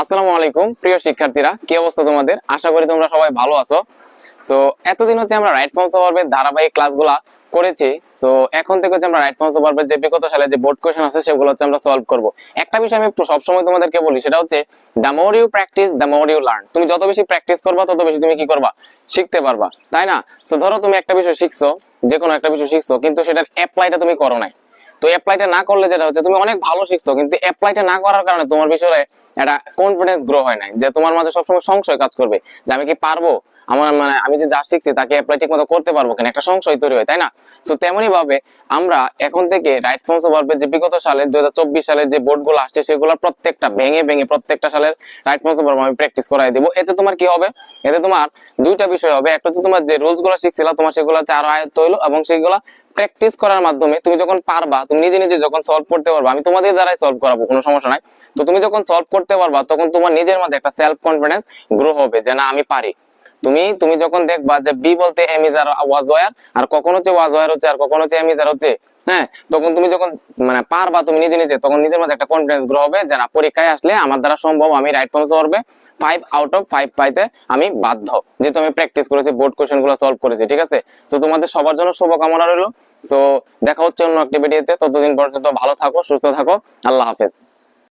আসসালামু আলাইকুম, প্রিয় শিক্ষার্থীরা, কি অবস্থা তোমাদের? আশা করি তোমরা সবাই ভালো আছো। সো এতদিন হচ্ছে আমরা রাইট ফর্মস ওভারবের ধারাবাহিক ক্লাসগুলা করেছি। সো এখন থেকে হচ্ছে আমরা রাইট ফর্মস ওভারবের যে বিগত সালে যে বোর্ড কোশ্চেন আছে, সেগুলো হচ্ছে আমরা সলভ করব। একটা বিষয় আমি সবসময় তোমাদেরকে বলি, সেটা হচ্ছে the more you practice the more you learn তুমি যত বেশি প্র্যাকটিস করবা, তত বেশি তুমি কি করবা? শিখতে পারবা। তাই না? সো ধরো তুমি একটা বিষয় শিখছো যে কোনো একটা বিষয় শিখছো, কিন্তু সেটার অ্যাপ্লাইটা তুমি করো নাই। তো অ্যাপ্লাইটা না করলে যেটা হচ্ছে, তুমি অনেক ভালো শিখছো, কিন্তু অ্যাপ্লাইটা না করার কারণে তোমার বিষয়ে একটা কনফিডেন্স গ্রো হয় নাই, যে তোমার মাঝে সবসময় সংশয় কাজ করবে, যে আমি কি পারব? আমার মানে আমি যে যা শিখছি তাকে অ্যাপ্লাই ঠিক মতো করতে পারব কিনা, একটা সংশয় তৈরি হয়, তাই না? সো তেমনি ভাবে আমরা এখন থেকে রাইট ফর্মস ওভারবে যে বিগত সালের দুই সালের যে বোর্ডগুলো আসছে, সেগুলোর প্রত্যেকটা ভেঙে ভেঙে প্রত্যেকটা সালের রাইট ফর্মস ওভার আমি প্র্যাকটিস করাই দেবো। এতে তোমার কি হবে? এতে তোমার দুইটা বিষয় হবে। একটা হচ্ছে তোমার যে রুলসগুলো শিখছিল, তোমার সেগুলো চার আয়ত্ত হইল এবং সেগুলো প্র্যাকটিস করার মাধ্যমে তুমি যখন পারবা, তুমি নিজে নিজে যখন সলভ করতে পারবা, আমি তোমাদের দ্বারাই সলভ করাবো, কোনো সমস্যা নাই। তো তুমি যখন সলভ করতে পারবা, তখন তোমার নিজের মধ্যে একটা সেলফ কনফিডেন্স গ্রো হবে যে না, আমি পারি। তুমি তুমি যখন দেখবা যে বি বলতে am is are was were, আর কখন হচ্ছে ওয়াজ ওয়ার হচ্ছে, আর কখন হচ্ছে এম ইজ আর হচ্ছে হ্যাঁ তখন তুমি যখন মানে পারবা তুমি নিজে নিজে, তখন নিজের মধ্যে একটা কনফিডেন্স গ্রো হবে যে না, পরীক্ষায় আসলে আমার দ্বারা সম্ভব, আমি রাইট ফর্মস করবে। ফাইভ আউট অফ ফাইভ পাইতে আমি বাধ্য। যেহেতু আমি প্র্যাকটিস করেছি বোর্ড কোয়েশনগুলো সলভ করেছি, ঠিক আছে? তো তোমাদের সবার জন্য শুভকামনা রইল। সো দেখা হচ্ছে অন্য একটি ভিডিওতে ততদিন পর্যন্ত ভালো থাকো, সুস্থ থাকো। আল্লাহ হাফেজ।